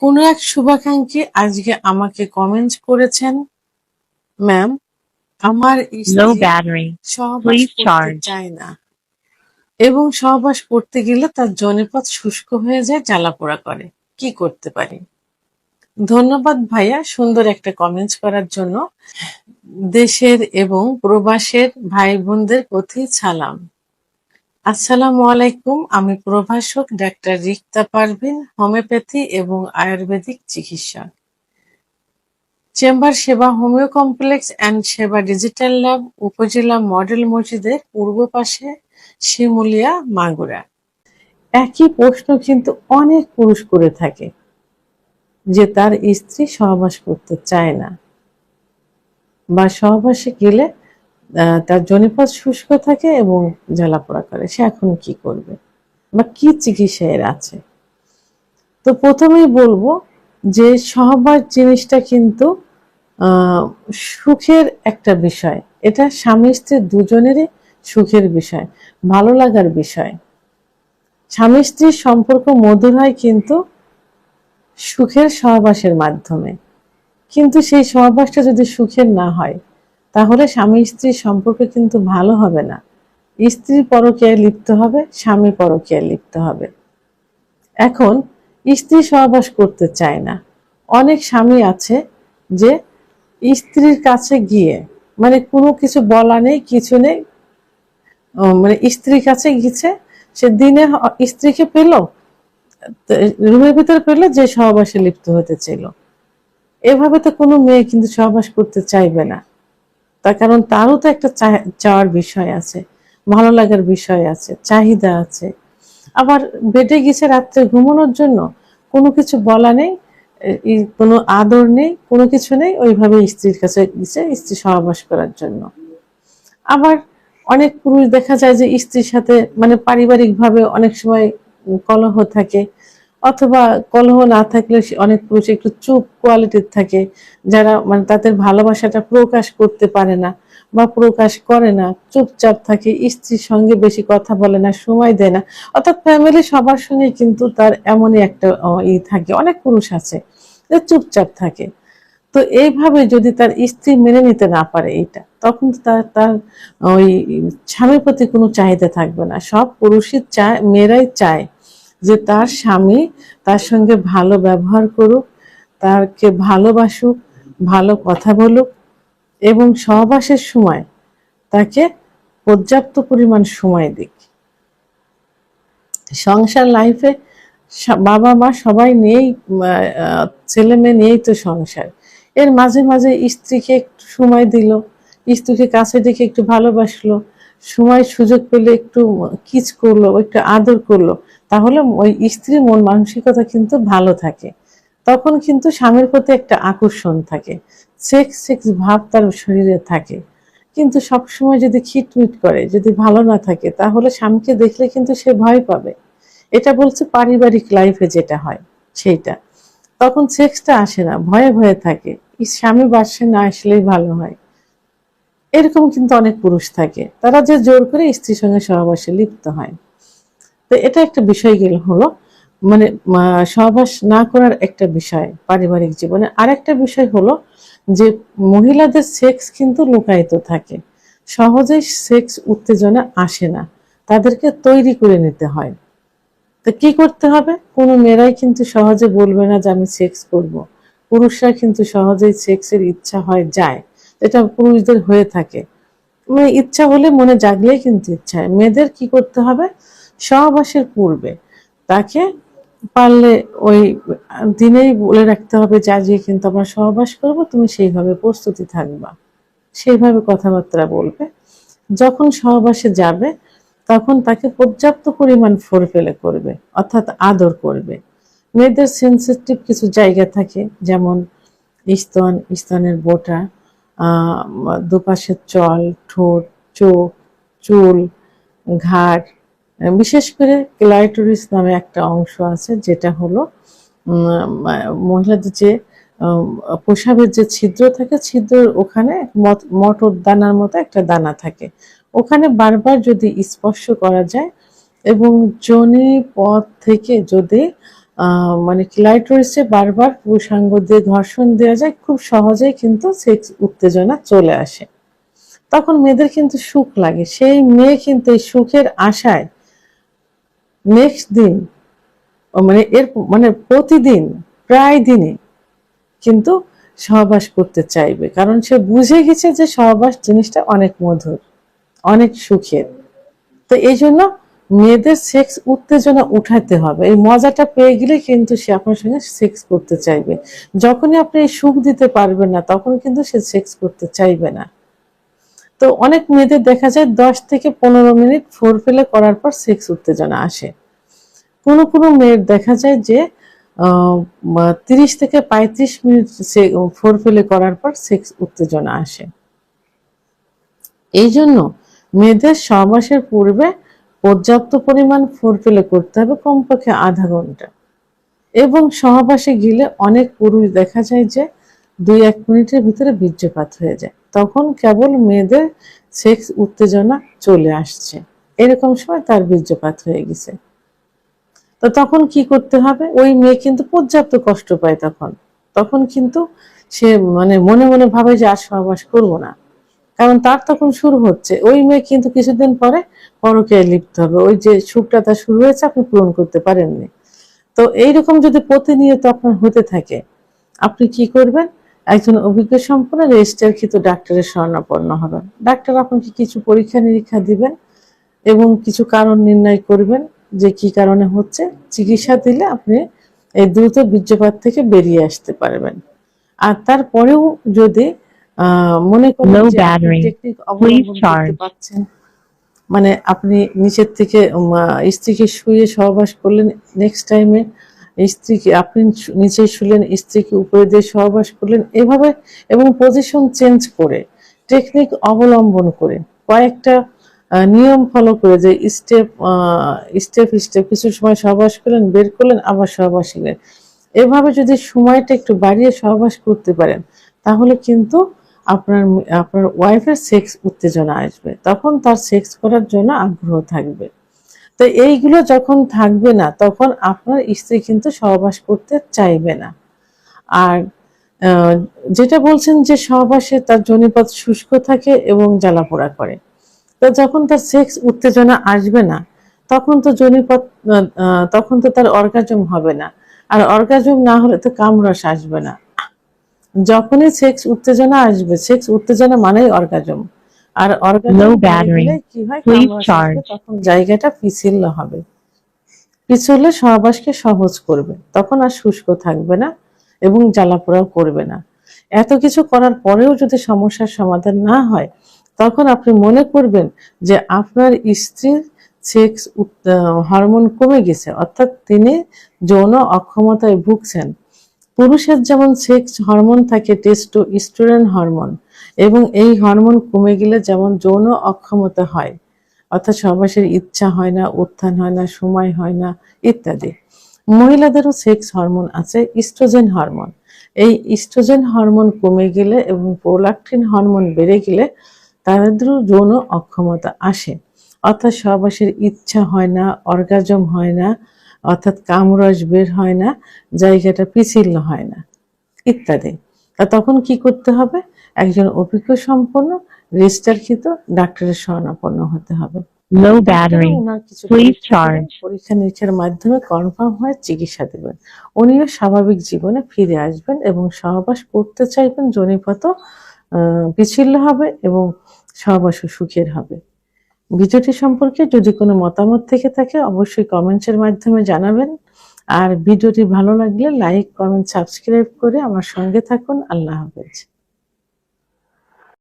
কোনো এক শুভাকাঙ্ক্ষী আজকে আমাকে কমেন্ট করেছেন? ম্যাম আমার Low সহবাস করতে চায় না। এবং সহবাস করতে গেলে তার জনিপথ শুষ্ক হয়ে যায় জ্বালাপোড়া করে। কি করতে পারি? ধন্যবাদ ভাইয়া সুন্দর একটা কমেন্ট করার জন্য। দেশের এবং প্রবাসের ভাই বোনদের প্রতি সালাম। আসসালামু আলাইকুম, আমি প্রভাষক ডাক্তার রিক্তা পারভিন, হোমিওপ্যাথি এবং আয়ুর্বেদিক চিকিৎসক। Chamber Seba homeo complex and Seba digital lab upazila model মসজিদের পূর্ব পাশে শিমুলিয়া, মাগুরা। একই প্রশ্ন কিন্তু অনেক পুরুষ করে থাকে, যে তার স্ত্রী সহবাস করতে চায় না, বা সহবাসে গেলে তার জনিপথ শুষ্ক থাকে এবং জ্বালাপোড়া করে। সে এখন কি করবে? বা কি চিকিৎসা এর আছে? তো প্রথমেই বলব যে সহবাস জিনিসটা কিন্তু সুখের একটা বিষয়। এটা স্বামী স্ত্রী দুজনেরই সুখের বিষয়, ভালো লাগার বিষয়। স্বামী স্ত্রীর সম্পর্ক মধুর হয় কিন্তু সুখের সহবাসের মাধ্যমে। কিন্তু সেই সহবাসটা যদি সুখের না হয় তাহলে স্বামী স্ত্রীর সম্পর্ক কিন্তু ভালো হবে না। স্ত্রী পরকীয়ায় লিপ্ত হবে স্বামী পরকীয়ায় লিপ্ত হবে। এখন স্ত্রী সহবাস করতে চায় না। অনেক স্বামী আছে যে স্ত্রীর কাছে গিয়ে মানে কোনো কিছু বলা নেই, কিছু নেই মানে স্ত্রীর কাছে গিয়েছে, সে দিনে স্ত্রীকে পেল রুমের ভিতরে পেল যে সহবাসে লিপ্ত হতে চাইল। এভাবে তো কোনো মেয়ে কিন্তু সহবাস করতে চাইবে না। তার কারণ তারও তো একটা চাওয়ার বিষয় আছে, ভালো লাগার বিষয় আছে, চাহিদা আছে। আবার বেডে গেছে রাত্রে ঘুমানোর জন্য কোনো কিছু বলা নেই কোনো আদর নেই, কোনো কিছু নেই, ওইভাবে স্ত্রীর কাছে গেছে স্ত্রী সহবাস করার জন্য। আবার অনেক পুরুষ দেখা যায় যে স্ত্রীর সাথে মানে পারিবারিকভাবে অনেক সময় কলহ থাকে অথবা কলহ না থাকলে অনেক পুরুষ একটু চুপ কোয়ালিটির থাকে, যারা মানে তাদের ভালোবাসাটা প্রকাশ করতে পারে না বা প্রকাশ করে না, চুপচাপ থাকে, স্ত্রীর সঙ্গে বেশি কথা বলে না, সময় দেয় না। অর্থাৎ ফ্যামিলি সবার সঙ্গে কিন্তু তার এমনই একটা ই থাকে, অনেক পুরুষ আছে যে চুপচাপ থাকে। তো এইভাবে যদি তার স্ত্রী মেনে নিতে না পারে এইটা, তখন তার তার, ওই স্বামীর প্রতি কোনো চাহিদা থাকবে না। সব পুরুষই চায়, মেয়েরাই চায়। যে তার স্বামী তার সঙ্গে ভালো ব্যবহার করুক তাকে ভালোবাসুক, ভালো কথা বলুক এবং সহবাসের সময় তাকে পর্যাপ্ত পরিমাণ সময় দিক। সংসার লাইফে বাবা মা সবাই নিয়েই ছেলে মেয়ে নিয়েই তো সংসার। এর মাঝে মাঝে স্ত্রীকে একটু সময় দিল, স্ত্রীকে কাছে ডেকে একটু ভালোবাসলো, সময় সুযোগ পেলে একটু কিচ করল, একটু আদর করল। তাহলে ওই স্ত্রীর মন মানসিকতা কিন্তু ভালো থাকে। তখন কিন্তু স্বামীর প্রতি একটা আকর্ষণ থাকে। সেক্স সেক্স ভাব তার শরীরে থাকে। কিন্তু সবসময় যদি খিটমিট করে, যদি ভালো না থাকে, তাহলে স্বামীকে দেখলে কিন্তু সে ভয় পাবে। এটা বলছে পারিবারিক লাইফে যেটা হয়, সেইটা। তখন সেক্সটা আসে না, ভয়ে ভয়ে থাকে। স্বামী বাসে না আসলেই ভালো হয়। এরকম কিন্তু অনেক পুরুষ থাকে। তারা যে জোর করে স্ত্রীর সঙ্গে সহবাসে লিপ্ত হয়। তো এটা একটা বিষয় গেল হলো মানে সহবাস না করার একটা বিষয় পারিবারিক জীবনে। আরেকটা বিষয় হলো যে মহিলাদের সেক্স কিন্তু লুকায়িত থাকে। সহজেই সেক্স উত্তেজনা আসে না। তাদেরকে তৈরি করে নিতে হয়। তো কি করতে হবে? কোনো মেয়েরাই কিন্তু সহজে বলবে না যে আমি সেক্স করব। পুরুষরা কিন্তু সহজেই সেক্সের ইচ্ছা হয় যায়। এটা পুরুষদের হয়ে থাকে। মানে ইচ্ছা হলে মনে জাগলেই কিন্তু ইচ্ছা হয়। মেয়েদের কি করতে হবে? সহবাসের পূর্বে। তাকে পারলে ওই দিনেই বলে রাখতে হবে, যা যে কিন্তু আমরা সহবাস করব, তুমি সেইভাবে প্রস্তুতি থাকবা। সেইভাবে কথাবার্তা বলবে। যখন সহবাসে যাবে, তখন তাকে পর্যাপ্ত পরিমাণ ফোরফেলে করবে, অর্থাৎ আদর করবে। মেয়েদের সেন্সিটিভ কিছু জায়গা থাকে, যেমন স্তন, স্তনের বোটা দুপাশের চল, ঠোঁট, চোখ, চুল, ঘাড় বিশেষ করে ক্লাইটোরিস নামে একটা অংশ আছে, যেটা হলো মহিলাদের যে প্রসাবের যে ছিদ্র থাকে, ছিদ্রের ওখানে মট- মটর দানার মতো একটা দানা থাকে। ওখানে বারবার যদি স্পর্শ করা যায় এবং যোনি পথ থেকে যদি মানে ক্লাইটোরিসে বারবার পুরুষাঙ্গ দিয়ে ঘর্ষণ দেওয়া যায়, খুব সহজেই কিন্তু সেক্স উত্তেজনা চলে আসে। তখন মেয়েদের কিন্তু সুখ লাগে। সেই মেয়ে কিন্তু এই সুখের আশায় নেক্সট দিন মানে এর মানে প্রতিদিন, প্রায় দিনই কিন্তু সহবাস করতে চাইবে। কারণ সে বুঝে গেছে যে সহবাস জিনিসটা অনেক মধুর, অনেক সুখের। তো এই জন্য মেয়েদের সেক্স উত্তেজনা উঠাতে হবে। এই মজাটা পেয়ে গেলে কিন্তু সে আপনার সঙ্গে সেক্স করতে চাইবে। যখনই আপনি সুখ দিতে পারবেন না, তখন কিন্তু সে সেক্স করতে চাইবে না। তো অনেক মেয়েদের দেখা যায় দশ থেকে পনেরো মিনিট ফোর ফেলে করার পর সেক্স উত্তেজনা আসে। কোনো কোনো মেয়ের দেখা যায় যে তিরিশ থেকে পঁয়ত্রিশ মিনিট ফোর ফেলে করার পর সেক্স উত্তেজনা আসে। এই জন্য মেয়েদের সহবাসের পূর্বে পর্যাপ্ত পরিমাণ ফোর ফেলে করতে হবে কমপক্ষে আধা ঘণ্টা। এবং সহবাসে গেলে অনেক পুরুষ দেখা যায় যে দুই এক মিনিটের ভিতরে বীর্যপাত হয়ে যায়। কেবল মেয়েদের সেক্স উত্তেজনা চলে আসছে। এরকম সময় তার বীর্যপাত হয়ে গেছে। তো তখন কি করতে হবে? ওই মেয়ে কিন্তু পর্যাপ্ত কষ্ট পায় তখন। তখন কিন্তু সে মানে মনে মনে ভাবে যে, আর সহবাস করব না। কারণ তার তখন শুরু হচ্ছে। ওই মেয়ে কিন্তু কিছুদিন পরে পরকীয়ায় লিপ্ত হবে। ওই যে সুখটা তার শুরু হয়েছে, আপনি পূরণ করতে পারেননি। তো এইরকম যদি প্রতিনিয়ত আপনার হতে থাকে, আপনি কি করবেন? একজন অভিজ্ঞ সম্পন্ন রেজিস্টারকৃত ডাক্তারের শরণাপন্ন হবেন। ডাক্তার আপনাকে কিছু পরীক্ষা নিরীক্ষা দিবেন এবং কিছু কারণ নির্ণয় করবেন যে কি কারণে হচ্ছে। চিকিৎসা দিলে আপনি এই দ্রুত বীর্যপাত থেকে বেরিয়ে আসতে পারবেন। আর তারপরেও যদি মনে করেন. টেকনিক অবলম্বন করতে পারছেন মানে আপনি নিচের থেকে স্ত্রীকে শুয়ে সহবাস করলেন নেক্সট টাইমে স্ত্রীকে আপনি নিচে শুলেন, স্ত্রীকে উপরে দিয়ে সহবাস করলেন, এভাবে এবং পজিশন চেঞ্জ করে টেকনিক অবলম্বন করে, কয়েকটা নিয়ম ফলো করে যে স্টেপ স্টেপ স্টেপ কিছু সময় সহবাস করলেন, বের করলেন, আবার সহবাস গেলেন এভাবে যদি সময়টা একটু বাড়িয়ে সহবাস করতে পারেন, তাহলে কিন্তু আপনার আপনার ওয়াইফের সেক্স উত্তেজনা আসবে, তখন তার সেক্স করার জন্য আগ্রহ থাকবে। তো এইগুলো যখন থাকবে না, তখন আপনার স্ত্রী কিন্তু সহবাস করতে চাইবে না। আর যেটা বলছেন যে সহবাসে তার জনিপথ শুষ্ক থাকে এবং জ্বালাপোড়া করে। তো যখন তার সেক্স উত্তেজনা আসবে না, তখন তো জনিপথ তখন তো তার অর্গাজম হবে না। আর অর্গাজম না হলে তো কামরস আসবে না। যখনই সেক্স উত্তেজনা আসবে সেক্স উত্তেজনা মানেই অর্গাজম আর Please কামরস আসবে, charge. তখন জায়গাটা পিছিল্য হবে। পিছলে সহবাসকে সহজ করবে। তখন আর শুষ্ক থাকবে না এবং জ্বালাপোড়াও করবে না। এত কিছু করার পরেও যদি সমস্যার সমাধান না হয় তখন আপনি মনে করবেন যে আপনার স্ত্রীর সেক্স হরমোন কমে গেছে। অর্থাৎ তিনি যৌন অক্ষমতায় ভুগছেন। পুরুষের যেমন সেক্স হরমোন থাকে টেস্টো স্টোরেন হরমোন এবং এই হরমোন কমে গেলে যেমন যৌন অক্ষমতা হয়, অর্থাৎ সহবাসের ইচ্ছা হয় না, উত্থান হয় না, সময় হয় না, ইত্যাদি। মহিলাদেরও সেক্স হরমোন আছে ইস্ট্রোজেন হরমোন এই ইস্ট্রোজেন হরমোন কমে গেলে এবং প্রোলাক্টিন হরমোন বেড়ে গেলে তাদেরও যৌন অক্ষমতা আসে। অর্থাৎ সহবাসের ইচ্ছা হয় না অর্গাজম হয় না, অর্থাৎ কামরস বের হয় না, জায়গাটা পিছিল্য হয় না, ইত্যাদি। তা তখন কি করতে হবে? একজন অভিজ্ঞ সম্পন্ন রেজিস্টারকৃত ডাক্তারের শরণাপন্ন হতে হবে। Battery. ওনার কিছু Please পরীক্ষা নিরীক্ষার মাধ্যমে কনফার্ম হয়ে চিকিৎসা দেবেন। উনিও স্বাভাবিক জীবনে ফিরে আসবেন এবং সহবাস করতে চাইবেন জনিপথ আহ, বিচ্ছিন্ন হবে এবং সহবাসও সুখের হবে। ভিডিওটি সম্পর্কে যদি কোনো মতামত থেকে থাকে অবশ্যই কমেন্টসের মাধ্যমে জানাবেন। আর ভিডিওটি ভালো লাগলে লাইক কমেন্ট সাবস্ক্রাইব করে আমার সঙ্গে থাকুন। আল্লাহ হাফেজ।